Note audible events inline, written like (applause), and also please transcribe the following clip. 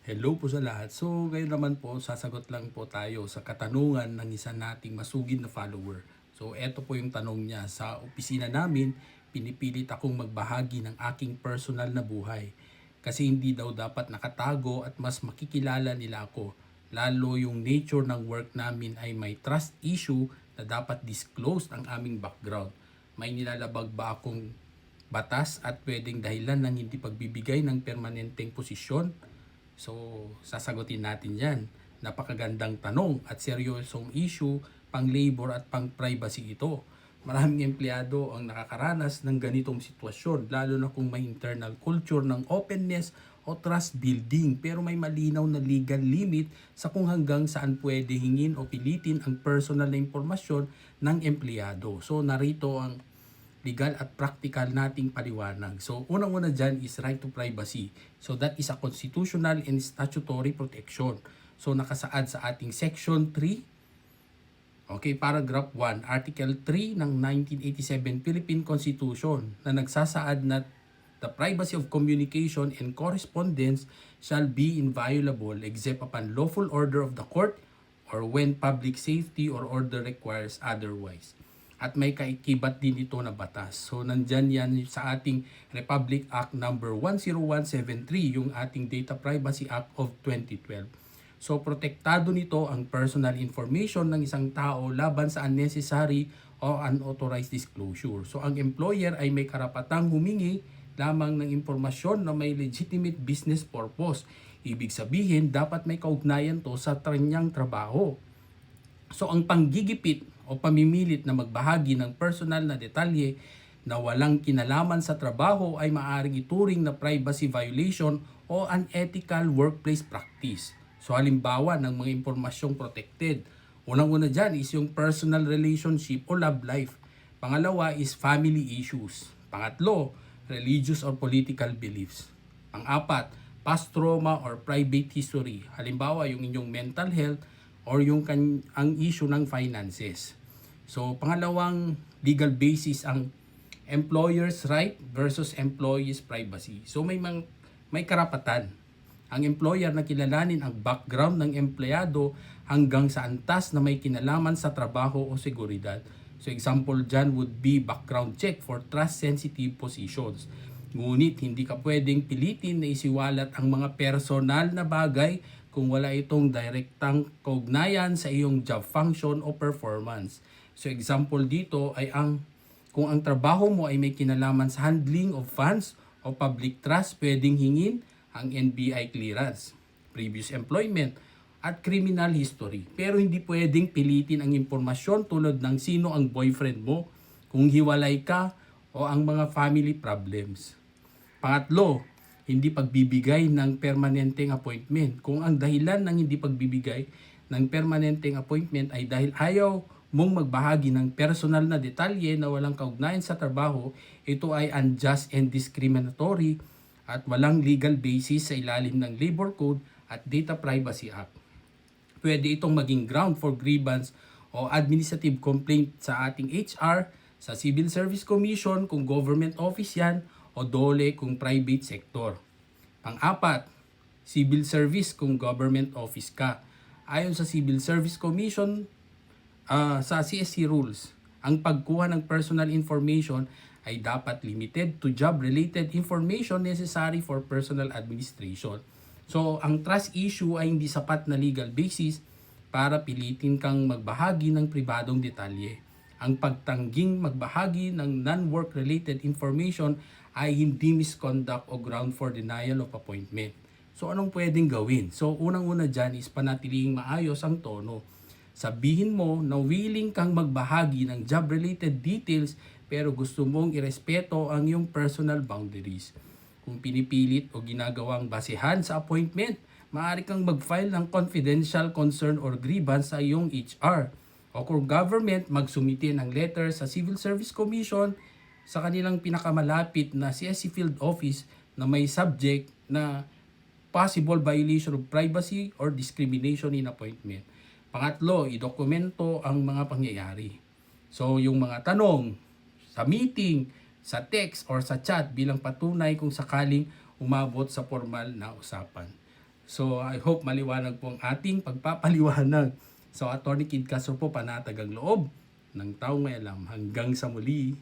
Hello po sa lahat. So, ngayon naman po, sasagot lang po tayo sa katanungan ng isa nating masugid na follower. So, eto po yung tanong niya. Sa opisina namin, pinipilit akong magbahagi ng aking personal na buhay. Kasi hindi daw dapat nakatago at mas makikilala nila ako. Lalo yung nature ng work namin ay may trust issue na dapat disclosed ang aming background. May nilalabag ba akong batas at pwedeng dahilan ng hindi pagbibigay ng permanenteng posisyon? So, sasagutin natin yan. Napakagandang tanong at seryosong issue pang labor at pang privacy ito. Maraming empleyado ang nakakaranas ng ganitong sitwasyon, lalo na kung may internal culture ng openness o trust building pero may malinaw na legal limit sa kung hanggang saan pwede hingin o pilitin ang personal na impormasyon ng empleyado. So narito ang legal at practical nating paliwanag. So, unang-una dyan is right to privacy. So, that is a constitutional and statutory protection. So, nakasaad sa ating Section 3, okay, paragraph 1, Article 3 ng 1987 Philippine Constitution na nagsasaad na the privacy of communication and correspondence shall be inviolable except upon lawful order of the court or when public safety or order requires otherwise at may kaikibat din ito na batas. So nandyan yan sa ating Republic Act number 10173, yung ating Data Privacy Act of 2012. So protektado nito ang personal information ng isang tao laban sa unnecessary o unauthorized disclosure. So ang employer ay may karapatang humingi lamang ng impormasyon na may legitimate business purpose. Ibig sabihin, dapat may kaugnayan to sa kanyang trabaho. So ang panggigipit o pamimilit na magbahagi ng personal na detalye na walang kinalaman sa trabaho ay maaring ituring na privacy violation o unethical workplace practice. So halimbawa ng mga impormasyong protected. Unang-una dyan is yung personal relationship o love life. Pangalawa is family issues. Pangatlo, religious or political beliefs. Pang-apat, past trauma or private history. Halimbawa, yung inyong mental health or yung ang issue ng finances. So, pangalawang legal basis ang employer's right versus employee's privacy. So, may mang, may karapatan ang employer na kilalanin ang background ng empleyado hanggang sa antas na may kinalaman sa trabaho o seguridad. So example dyan would be background check for trust-sensitive positions. Ngunit hindi ka pwedeng pilitin na isiwalat ang mga personal na bagay kung wala itong direktang kaugnayan sa iyong job function o performance. So example dito ay ang kung ang trabaho mo ay may kinalaman sa handling of funds o public trust, pwedeng hingin ang NBI clearance, previous employment, at criminal history. Pero hindi pwedeng pilitin ang impormasyon tulad ng sino ang boyfriend mo, kung hiwalay ka, o ang mga family problems. Pangatlo, hindi pagbibigay ng permanenteng appointment. Kung ang dahilan ng hindi pagbibigay ng permanenteng appointment ay dahil ayaw mong magbahagi ng personal na detalye na walang kaugnayan sa trabaho, ito ay unjust and discriminatory at walang legal basis sa ilalim ng Labor Code at Data Privacy Act. Pwede itong maging ground for grievance o administrative complaint sa ating HR, sa Civil Service Commission kung government office yan, o DOLE kung private sector. Pang-apat, civil service kung government office ka. Ayon sa Civil Service Commission, ah, sa CSC rules, ang pagkuha ng personal information ay dapat limited to job-related information necessary for personal administration. So, ang trust issue ay hindi sapat na legal basis para pilitin kang magbahagi ng pribadong detalye. Ang pagtangging magbahagi ng non-work related information ay hindi misconduct o ground for denial of appointment. So, anong pwedeng gawin? So, unang-una dyan is panatiling maayos ang tono. Sabihin mo na willing kang magbahagi ng job-related details pero gusto mong irespeto ang iyong personal boundaries. Kung pinipilit o ginagawang basehan sa appointment, maaari kang mag-file ng confidential concern or grievance sa iyong HR. O kung government, magsumite ng letter sa Civil Service Commission sa kanilang pinakamalapit na CSC Field Office na may subject na possible violation of privacy or discrimination in appointment. Pangatlo, idokumento ang mga pangyayari. So, yung mga tanong sa meeting, sa text, or sa chat bilang patunay kung sakaling umabot sa formal na usapan. So I hope maliwanag po ang ating (laughs) pagpapaliwanag. So Attorney Kid Castro po panatag ang loob ng taong may alam hanggang sa muli.